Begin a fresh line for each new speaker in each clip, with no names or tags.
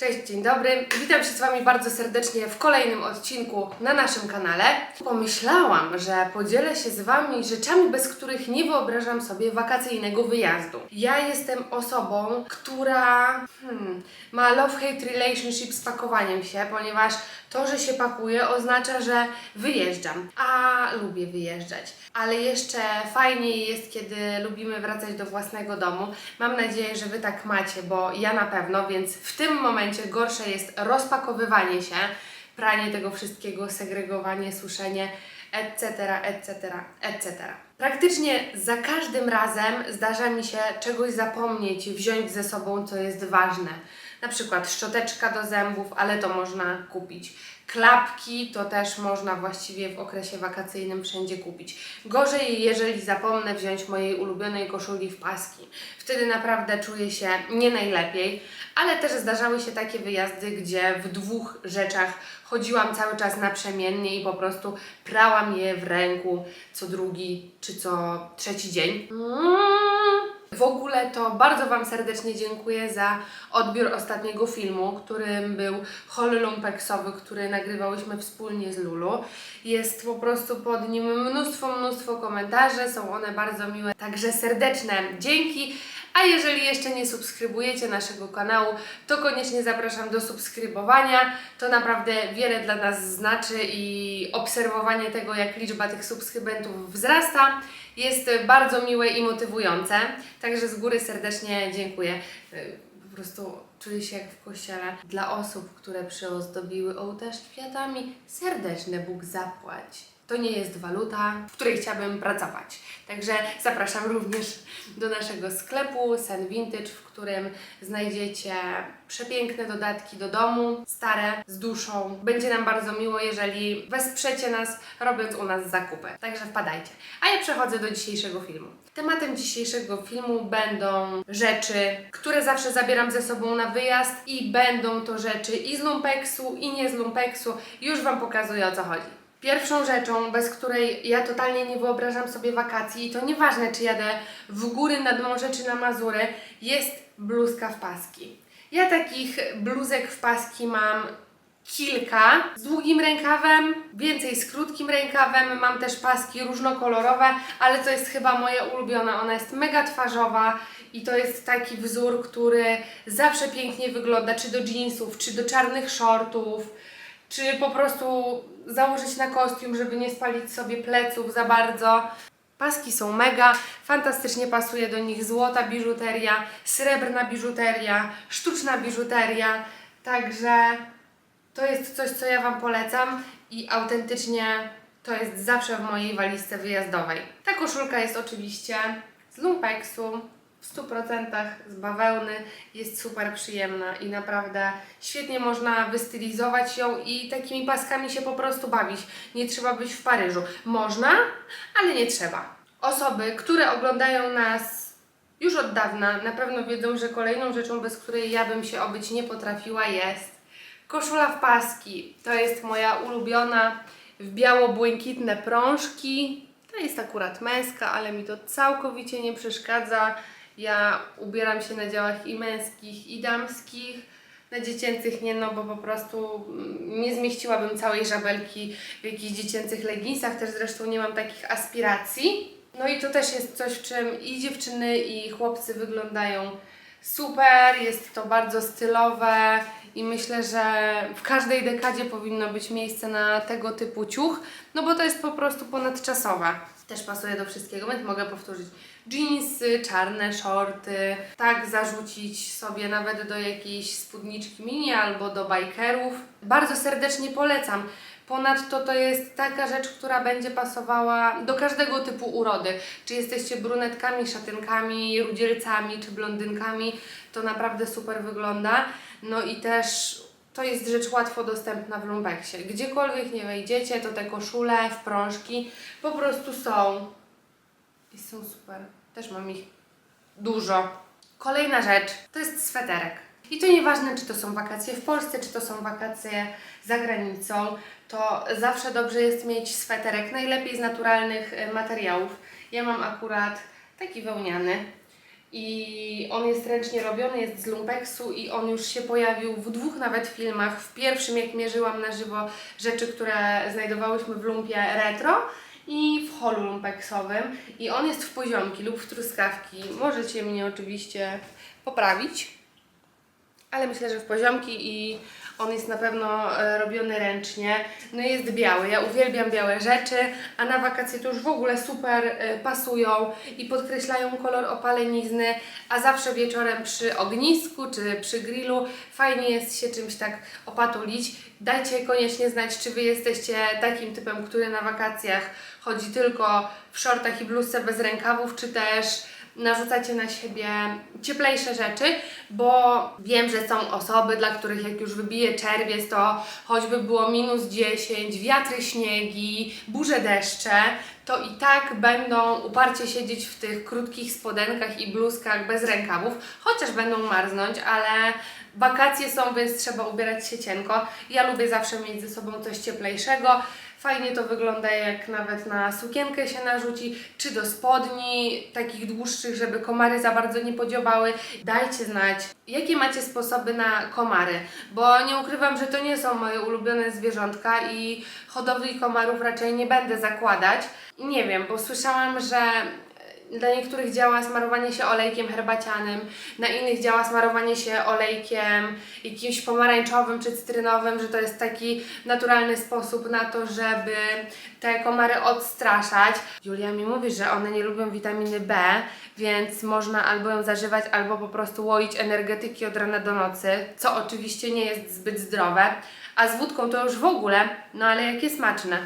Cześć, dzień dobry. Witam się z Wami bardzo serdecznie w kolejnym odcinku na naszym kanale. Pomyślałam, że podzielę się z Wami rzeczami, bez których nie wyobrażam sobie wakacyjnego wyjazdu. Ja jestem osobą, która hmm, ma love-hate relationship z pakowaniem się, ponieważ to, że się pakuję, oznacza, że wyjeżdżam. A lubię wyjeżdżać. Ale jeszcze fajniej jest, kiedy lubimy wracać do własnego domu. Mam nadzieję, że Wy tak macie, bo ja na pewno, więc w tym momencie gorsze jest rozpakowywanie się, pranie tego wszystkiego, segregowanie, suszenie, etc., etc., etc. Praktycznie za każdym razem zdarza mi się czegoś zapomnieć, wziąć ze sobą, co jest ważne. Na przykład szczoteczka do zębów, ale to można kupić. Klapki to też można właściwie w okresie wakacyjnym wszędzie kupić. Gorzej, jeżeli zapomnę wziąć mojej ulubionej koszuli w paski. Wtedy naprawdę czuję się nie najlepiej, ale też zdarzały się takie wyjazdy, gdzie w dwóch rzeczach chodziłam cały czas naprzemiennie i po prostu prałam je w ręku co drugi czy co trzeci dzień. Mm. W ogóle to bardzo Wam serdecznie dziękuję za odbiór ostatniego filmu, którym był haul lumpeksowy, który nagrywałyśmy wspólnie z Lulu. Jest po prostu pod nim mnóstwo, mnóstwo komentarzy, są one bardzo miłe, także serdeczne dzięki. A jeżeli jeszcze nie subskrybujecie naszego kanału, to koniecznie zapraszam do subskrybowania. To naprawdę wiele dla nas znaczy i obserwowanie tego, jak liczba tych subskrybentów wzrasta, jest bardzo miłe i motywujące. Także z góry serdecznie dziękuję. Po prostu czuję się jak w kościele. Dla osób, które przyozdobiły ołtarz kwiatami, serdeczne Bóg zapłać. To nie jest waluta, w której chciałabym pracować. Także zapraszam również do naszego sklepu Sen Vintage, w którym znajdziecie przepiękne dodatki do domu, stare, z duszą. Będzie nam bardzo miło, jeżeli wesprzecie nas, robiąc u nas zakupy. Także wpadajcie. A ja przechodzę do dzisiejszego filmu. Tematem dzisiejszego filmu będą rzeczy, które zawsze zabieram ze sobą na wyjazd i będą to rzeczy i z lumpeksu, i nie z lumpeksu. Już Wam pokazuję o co chodzi. Pierwszą rzeczą, bez której ja totalnie nie wyobrażam sobie wakacji, i to nieważne czy jadę w góry nad morze czy na Mazury, jest bluzka w paski. Ja takich bluzek w paski mam kilka z długim rękawem, więcej z krótkim rękawem. Mam też paski różnokolorowe, ale to jest chyba moja ulubiona. Ona jest mega twarzowa i to jest taki wzór, który zawsze pięknie wygląda, czy do jeansów, czy do czarnych shortów czy po prostu założyć na kostium, żeby nie spalić sobie pleców za bardzo. Paski są mega, fantastycznie pasuje do nich złota biżuteria, srebrna biżuteria, sztuczna biżuteria, także to jest coś, co ja Wam polecam i autentycznie to jest zawsze w mojej walizce wyjazdowej. Ta koszulka jest oczywiście z lumpeksu, w 100% z bawełny, jest super przyjemna i naprawdę świetnie można wystylizować ją i takimi paskami się po prostu bawić. Nie trzeba być w Paryżu. Można, ale nie trzeba. Osoby, które oglądają nas już od dawna, na pewno wiedzą, że kolejną rzeczą, bez której ja bym się obyć nie potrafiła, jest koszula w paski. To jest moja ulubiona w biało-błękitne prążki. To jest akurat męska, ale mi to całkowicie nie przeszkadza. Ja ubieram się na działach i męskich, i damskich. Na dziecięcych nie, no bo po prostu mm, nie zmieściłabym całej żabelki w jakichś dziecięcych leginsach, też zresztą nie mam takich aspiracji. No i to też jest coś, w czym i dziewczyny, i chłopcy wyglądają super, jest to bardzo stylowe i myślę, że w każdej dekadzie powinno być miejsce na tego typu ciuch, no bo to jest po prostu ponadczasowe. Też pasuje do wszystkiego, więc mogę powtórzyć jeansy, czarne shorty, tak zarzucić sobie nawet do jakiejś spódniczki mini albo do bikerów. Bardzo serdecznie polecam. Ponadto to jest taka rzecz, która będzie pasowała do każdego typu urody. Czy jesteście brunetkami, szatynkami, rudzielcami czy blondynkami, to naprawdę super wygląda. No i też to jest rzecz łatwo dostępna w lumpeksie. Gdziekolwiek nie wejdziecie, to te koszule, wprążki po prostu są. I są super. Też mam ich dużo. Kolejna rzecz to jest sweterek. I to nieważne, czy to są wakacje w Polsce, czy to są wakacje za granicą, to zawsze dobrze jest mieć sweterek, najlepiej z naturalnych e, materiałów. Ja mam akurat taki wełniany i on jest ręcznie robiony, jest z lumpeksu i on już się pojawił w dwóch nawet filmach. W pierwszym, jak mierzyłam na żywo rzeczy, które znajdowałyśmy w lumpie retro i w holu lumpeksowym i on jest w poziomki lub w truskawki. Możecie mnie oczywiście poprawić, ale myślę, że w poziomki i on jest na pewno e, robiony ręcznie. No i jest biały. Ja uwielbiam białe rzeczy, a na wakacje to już w ogóle super e, pasują i podkreślają kolor opalenizny, a zawsze wieczorem przy ognisku czy przy grillu fajnie jest się czymś tak opatulić. Dajcie koniecznie znać, czy Wy jesteście takim typem, który na wakacjach chodzi tylko w shortach i bluzce bez rękawów, czy też narzucacie na siebie cieplejsze rzeczy, bo wiem, że są osoby, dla których jak już wybije czerwiec, to choćby było minus 10, wiatry, śniegi, burze deszcze, to i tak będą uparcie siedzieć w tych krótkich spodenkach i bluzkach bez rękawów, chociaż będą marznąć, ale wakacje są, więc trzeba ubierać się cienko. Ja lubię zawsze mieć ze sobą coś cieplejszego. Fajnie to wygląda, jak nawet na sukienkę się narzuci, czy do spodni, takich dłuższych, żeby komary za bardzo nie podziobały. Dajcie znać, jakie macie sposoby na komary, bo nie ukrywam, że to nie są moje ulubione zwierzątka i hodowli komarów raczej nie będę zakładać. Nie wiem, bo słyszałam, że dla niektórych działa smarowanie się olejkiem herbacianym, na innych działa smarowanie się olejkiem jakimś pomarańczowym czy cytrynowym, że to jest taki naturalny sposób na to, żeby te komary odstraszać. Julia mi mówi, że one nie lubią witaminy B, więc można albo ją zażywać, albo po prostu łoić energetyki od rana do nocy, co oczywiście nie jest zbyt zdrowe. A z wódką to już w ogóle, no ale jakie smaczne.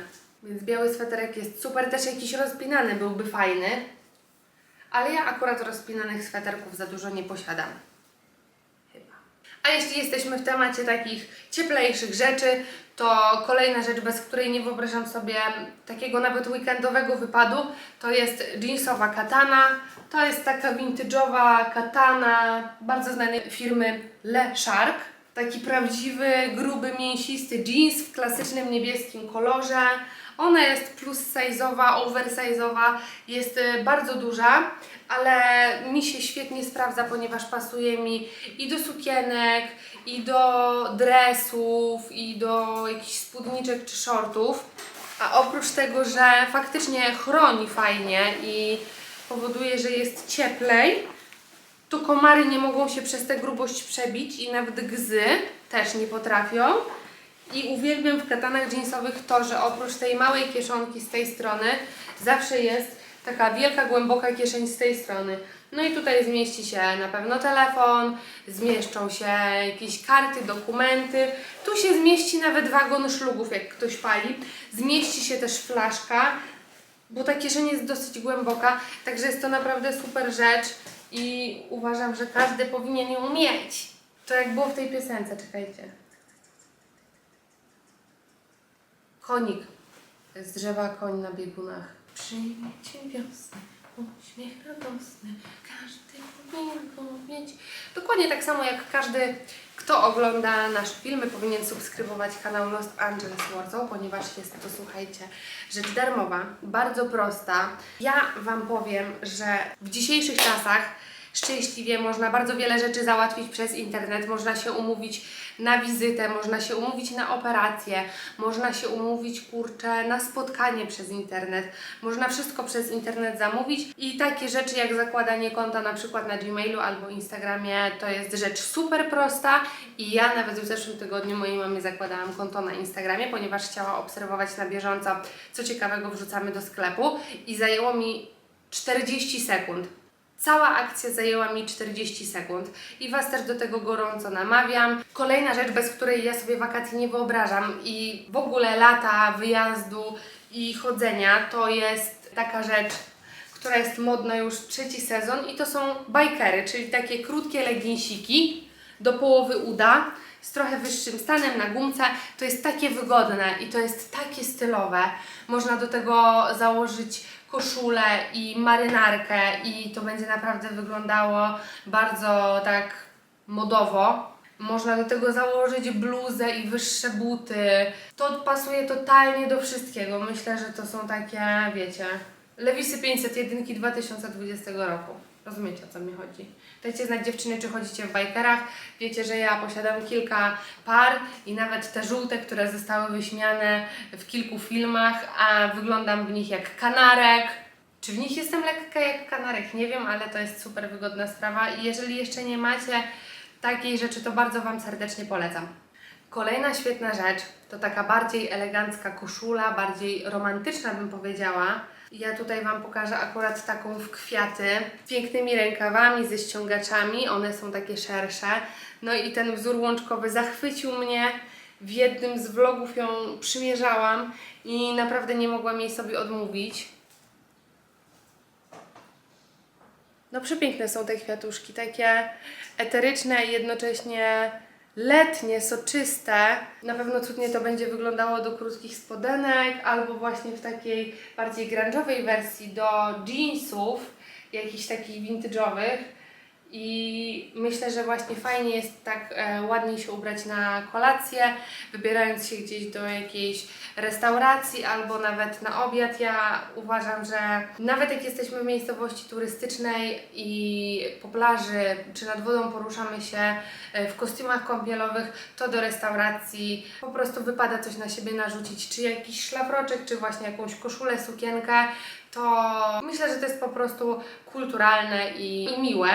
Więc biały sweterek jest super, też jakiś rozpinany byłby fajny. Ale ja akurat rozpinanych sweterków za dużo nie posiadam. Chyba. A jeśli jesteśmy w temacie takich cieplejszych rzeczy, to kolejna rzecz, bez której nie wyobrażam sobie takiego nawet weekendowego wypadu, to jest jeansowa katana. To jest taka vintage'owa katana bardzo znanej firmy Le Shark. Taki prawdziwy, gruby, mięsisty jeans w klasycznym niebieskim kolorze. Ona jest plus size'owa, oversize'owa, jest y, bardzo duża, ale mi się świetnie sprawdza, ponieważ pasuje mi i do sukienek, i do dresów, i do jakichś spódniczek czy shortów. A oprócz tego, że faktycznie chroni fajnie i powoduje, że jest cieplej, to komary nie mogą się przez tę grubość przebić i nawet gzy też nie potrafią. I uwielbiam w katanach jeansowych to, że oprócz tej małej kieszonki z tej strony zawsze jest taka wielka, głęboka kieszeń z tej strony. No i tutaj zmieści się na pewno telefon, zmieszczą się jakieś karty, dokumenty. Tu się zmieści nawet wagon szlugów, jak ktoś pali. Zmieści się też flaszka, bo ta kieszeń jest dosyć głęboka, także jest to naprawdę super rzecz i uważam, że każdy powinien ją mieć. To jak było w tej piosence, czekajcie. Konik z drzewa koń na biegunach. Przyjmijcie wiosnę, uśmiech radosny, każdy powinien go mieć. Dokładnie tak samo jak każdy, kto ogląda nasze filmy, powinien subskrybować kanał Lost Angeles Warsaw, ponieważ jest to, słuchajcie, rzecz darmowa, bardzo prosta. Ja Wam powiem, że w dzisiejszych czasach szczęśliwie można bardzo wiele rzeczy załatwić przez internet, można się umówić na wizytę, można się umówić na operację, można się umówić, kurczę, na spotkanie przez internet, można wszystko przez internet zamówić. I takie rzeczy jak zakładanie konta na przykład na Gmailu albo Instagramie to jest rzecz super prosta. I ja nawet w zeszłym tygodniu mojej mamie zakładałam konto na Instagramie, ponieważ chciała obserwować na bieżąco, co ciekawego wrzucamy do sklepu. I zajęło mi 40 sekund. Cała akcja zajęła mi 40 sekund i Was też do tego gorąco namawiam. Kolejna rzecz, bez której ja sobie wakacji nie wyobrażam i w ogóle lata wyjazdu i chodzenia, to jest taka rzecz, która jest modna już trzeci sezon i to są bikery, czyli takie krótkie leginsiki do połowy uda z trochę wyższym stanem na gumce. To jest takie wygodne i to jest takie stylowe. Można do tego założyć koszulę i marynarkę i to będzie naprawdę wyglądało bardzo tak modowo. Można do tego założyć bluzę i wyższe buty. To pasuje totalnie do wszystkiego. Myślę, że to są takie, wiecie, Lewisy 501 2020 roku. Rozumiecie o co mi chodzi? Dajcie znać dziewczyny, czy chodzicie w bajkerach. Wiecie, że ja posiadam kilka par i nawet te żółte, które zostały wyśmiane w kilku filmach, a wyglądam w nich jak kanarek. Czy w nich jestem lekka jak kanarek? Nie wiem, ale to jest super wygodna sprawa i jeżeli jeszcze nie macie takiej rzeczy, to bardzo Wam serdecznie polecam. Kolejna świetna rzecz to taka bardziej elegancka koszula, bardziej romantyczna bym powiedziała. Ja tutaj Wam pokażę akurat taką w kwiaty, z pięknymi rękawami, ze ściągaczami, one są takie szersze. No i ten wzór łączkowy zachwycił mnie. W jednym z vlogów ją przymierzałam i naprawdę nie mogłam jej sobie odmówić. No przepiękne są te kwiatuszki, takie eteryczne i jednocześnie letnie, soczyste. Na pewno cudnie to będzie wyglądało do krótkich spodenek albo właśnie w takiej bardziej grunge'owej wersji do jeansów, jakichś takich vintage'owych. I myślę, że właśnie fajnie jest tak e, ładnie się ubrać na kolację, wybierając się gdzieś do jakiejś restauracji albo nawet na obiad. Ja uważam, że nawet jak jesteśmy w miejscowości turystycznej i po plaży czy nad wodą poruszamy się e, w kostiumach kąpielowych, to do restauracji po prostu wypada coś na siebie narzucić, czy jakiś szlafroczek, czy właśnie jakąś koszulę, sukienkę to myślę, że to jest po prostu kulturalne i, i miłe.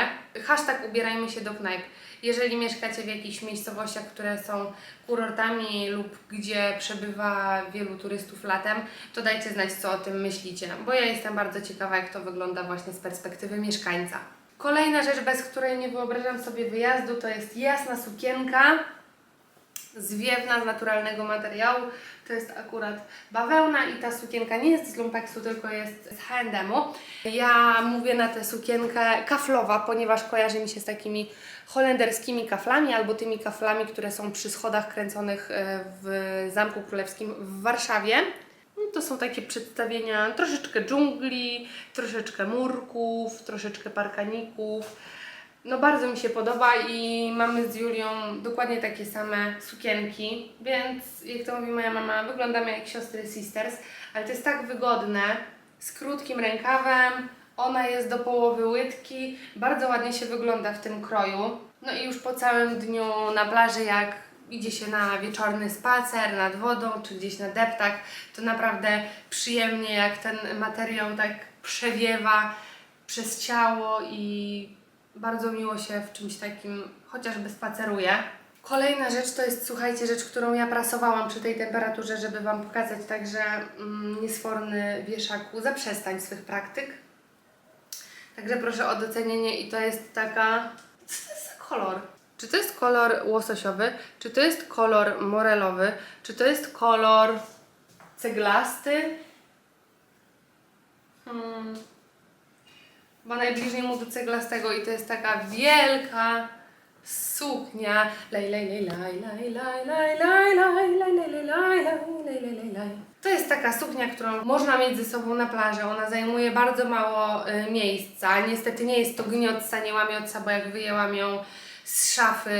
Hashtag ubierajmy się do knajp. Jeżeli mieszkacie w jakichś miejscowościach, które są kurortami lub gdzie przebywa wielu turystów latem, to dajcie znać, co o tym myślicie, bo ja jestem bardzo ciekawa, jak to wygląda właśnie z perspektywy mieszkańca. Kolejna rzecz, bez której nie wyobrażam sobie wyjazdu, to jest jasna sukienka zwiewna z naturalnego materiału. To jest akurat bawełna i ta sukienka nie jest z lumpeksu, tylko jest z H&M-u. Ja mówię na tę sukienkę kaflowa, ponieważ kojarzy mi się z takimi holenderskimi kaflami albo tymi kaflami, które są przy schodach kręconych e, w Zamku Królewskim w Warszawie. No To są takie przedstawienia troszeczkę dżungli, troszeczkę murków, troszeczkę parkaników. No bardzo mi się podoba i mamy z Julią dokładnie takie same sukienki, więc jak to mówi moja mama, wyglądamy jak siostry sisters, ale to jest tak wygodne, z krótkim rękawem, ona jest do połowy łydki, bardzo ładnie się wygląda w tym kroju. No i już po całym dniu na plaży, jak idzie się na wieczorny spacer nad wodą czy gdzieś na deptak, to naprawdę przyjemnie jak ten materiał tak przewiewa przez ciało i bardzo miło się w czymś takim chociażby spaceruje. Kolejna rzecz to jest, słuchajcie, rzecz, którą ja prasowałam przy tej temperaturze, żeby Wam pokazać, także mm, niesforny wieszaku, zaprzestań swych praktyk. Także proszę o docenienie i to jest taka... Co to jest za kolor? Czy to jest kolor łososiowy? Czy to jest kolor morelowy? Czy to jest kolor ceglasty? Hmm. Bo najbliżej mu do ceglastego i to jest taka wielka suknia. Laj, laj, laj, laj, laj, laj, laj, laj, laj, laj, laj, laj, laj, laj, laj, laj. To jest taka suknia, którą można mieć ze sobą na plaży. Ona zajmuje bardzo mało y, miejsca. Niestety nie jest to gniotca, nie łamiotca, bo jak wyjęłam ją z szafy,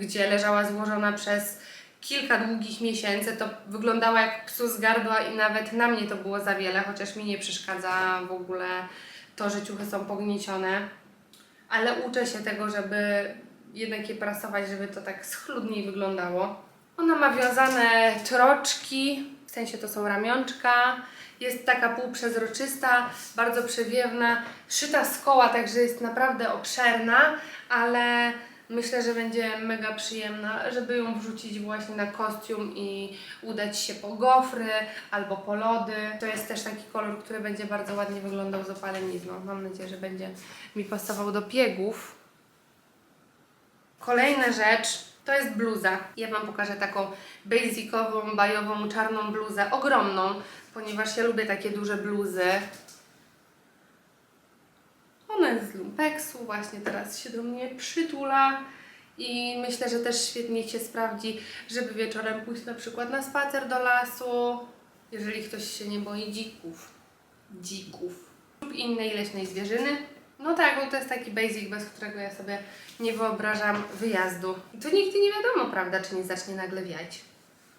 gdzie leżała złożona przez kilka długich miesięcy, to wyglądała jak psu z gardła i nawet na mnie to było za wiele, chociaż mi nie przeszkadza w ogóle to, że ciuchy są pogniecione. Ale uczę się tego, żeby jednak je prasować, żeby to tak schludniej wyglądało. Ona ma wiązane troczki, w sensie to są ramionczka. Jest taka półprzezroczysta, bardzo przewiewna, szyta z koła, także jest naprawdę obszerna, ale myślę, że będzie mega przyjemna, żeby ją wrzucić właśnie na kostium i udać się po gofry albo po lody. To jest też taki kolor, który będzie bardzo ładnie wyglądał z opalenizną. Mam nadzieję, że będzie mi pasował do piegów. Kolejna rzecz to jest bluza. Ja Wam pokażę taką basicową, bajową, czarną bluzę, ogromną, ponieważ ja lubię takie duże bluzy. Jest z lumpeksu, właśnie teraz się do mnie przytula i myślę, że też świetnie się sprawdzi, żeby wieczorem pójść na przykład na spacer do lasu, jeżeli ktoś się nie boi dzików. Dzików. Lub innej leśnej zwierzyny. No tak, bo to jest taki basic, bez którego ja sobie nie wyobrażam wyjazdu. I to nigdy nie wiadomo, prawda, czy nie zacznie nagle wiać.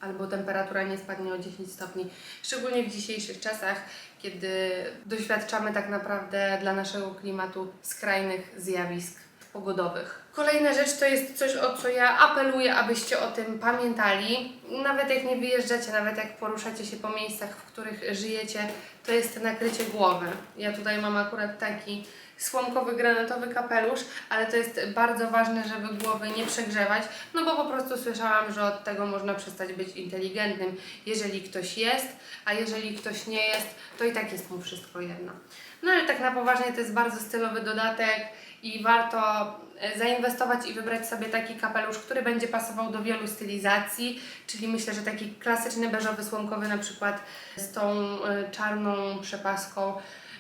Albo temperatura nie spadnie o 10 stopni. Szczególnie w dzisiejszych czasach, kiedy doświadczamy tak naprawdę dla naszego klimatu skrajnych zjawisk pogodowych. Kolejna rzecz to jest coś, o co ja apeluję, abyście o tym pamiętali. Nawet jak nie wyjeżdżacie, nawet jak poruszacie się po miejscach, w których żyjecie, to jest nakrycie głowy. Ja tutaj mam akurat taki słomkowy, granatowy kapelusz, ale to jest bardzo ważne, żeby głowy nie przegrzewać, no bo po prostu słyszałam, że od tego można przestać być inteligentnym, jeżeli ktoś jest, a jeżeli ktoś nie jest, to i tak jest mu wszystko jedno. No ale tak na poważnie to jest bardzo stylowy dodatek i warto e, zainwestować i wybrać sobie taki kapelusz, który będzie pasował do wielu stylizacji, czyli myślę, że taki klasyczny beżowy słomkowy na przykład z tą e, czarną przepaską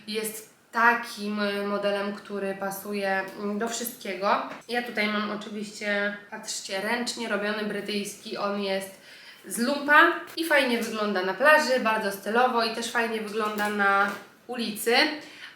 jest takim e, modelem, który pasuje do wszystkiego. Ja tutaj mam oczywiście, patrzcie, ręcznie robiony brytyjski, on jest z lumpa i fajnie wygląda na plaży, bardzo stylowo i też fajnie wygląda na ulicy.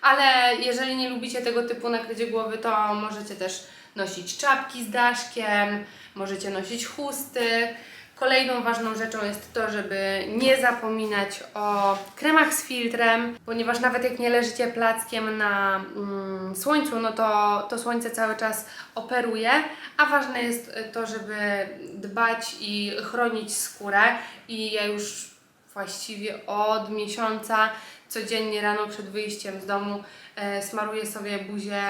Ale jeżeli nie lubicie tego typu nakrycie głowy, to możecie też nosić czapki z daszkiem, możecie nosić chusty. Kolejną ważną rzeczą jest to, żeby nie zapominać o kremach z filtrem, ponieważ nawet jak nie leżycie plackiem na mm, słońcu, no to to słońce cały czas operuje, a ważne jest to, żeby dbać i chronić skórę. I ja już właściwie od miesiąca codziennie rano przed wyjściem z domu e, smaruję sobie buzię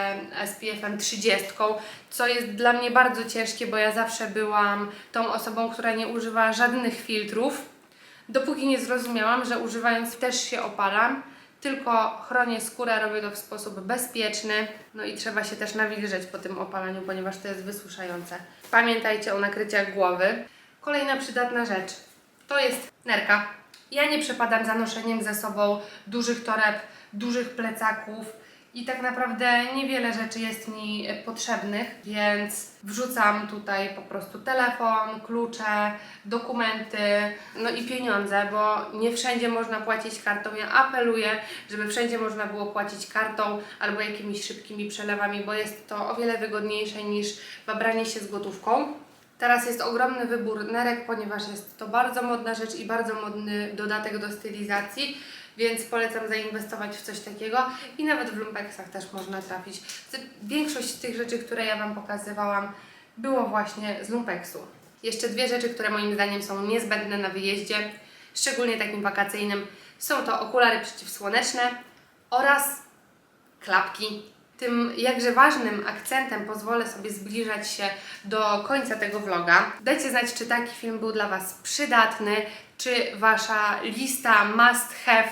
SPF-em 30, co jest dla mnie bardzo ciężkie, bo ja zawsze byłam tą osobą, która nie używa żadnych filtrów, dopóki nie zrozumiałam, że używając też się opalam, tylko chronię skórę, robię to w sposób bezpieczny, no i trzeba się też nawilżeć po tym opalaniu, ponieważ to jest wysuszające. Pamiętajcie o nakryciach głowy. Kolejna przydatna rzecz to jest nerka. Ja nie przepadam za noszeniem ze sobą dużych toreb, dużych plecaków i tak naprawdę niewiele rzeczy jest mi potrzebnych, więc wrzucam tutaj po prostu telefon, klucze, dokumenty, no i pieniądze, bo nie wszędzie można płacić kartą. Ja apeluję, żeby wszędzie można było płacić kartą albo jakimiś szybkimi przelewami, bo jest to o wiele wygodniejsze niż babranie się z gotówką. Teraz jest ogromny wybór nerek, ponieważ jest to bardzo modna rzecz i bardzo modny dodatek do stylizacji, więc polecam zainwestować w coś takiego i nawet w lumpeksach też można trafić. Większość z tych rzeczy, które ja Wam pokazywałam, było właśnie z lumpeksu. Jeszcze dwie rzeczy, które moim zdaniem są niezbędne na wyjeździe, szczególnie takim wakacyjnym, są to okulary przeciwsłoneczne oraz klapki. Tym jakże ważnym akcentem pozwolę sobie zbliżać się do końca tego vloga. Dajcie znać, czy taki film był dla Was przydatny, czy Wasza lista must have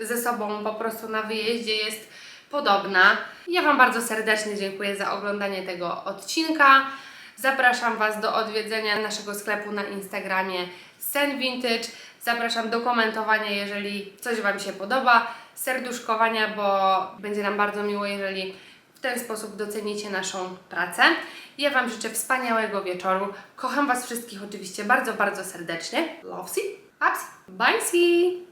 ze sobą po prostu na wyjeździe jest podobna. Ja Wam bardzo serdecznie dziękuję za oglądanie tego odcinka. Zapraszam Was do odwiedzenia naszego sklepu na Instagramie Sen Vintage. Zapraszam do komentowania, jeżeli coś Wam się podoba, serduszkowania, bo będzie nam bardzo miło, jeżeli w ten sposób docenicie naszą pracę. Ja Wam życzę wspaniałego wieczoru. Kocham Was wszystkich oczywiście bardzo, bardzo serdecznie. Love, see, ups, bye.